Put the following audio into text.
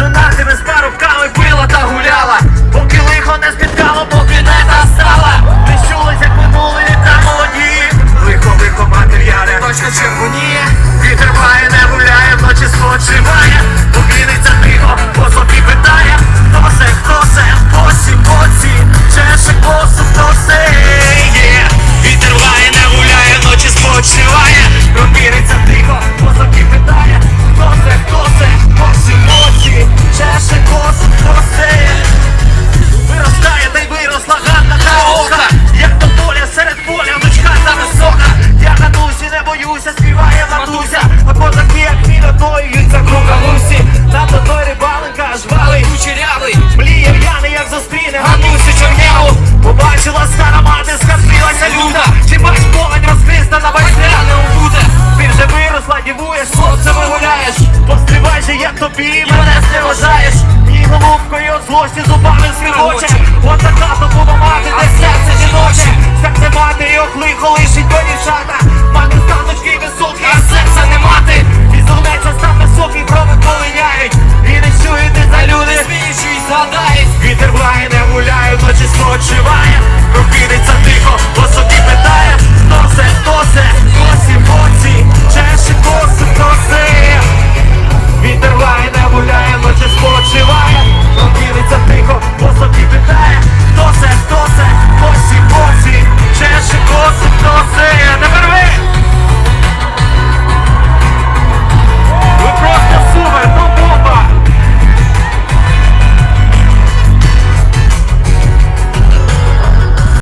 Жена тебе з парубками била та гуляла Катюся, співає матуся, а козаки, як міна, доються круга лусі, Нато той рибаленка, жвалий, кучерявий Мліє п'яний, як зустріне, Ганусю чорняву. Побачила стара мати, сказилася люта. Чи бач погань розкриста на не убуде Ти вже виросла, дівуєш, хлопцями гуляєш Постривай же, як тобі, мене зневажаєш Мій голубкою от злості зубами скривоче От така то була мати десь спочиває, прокинеться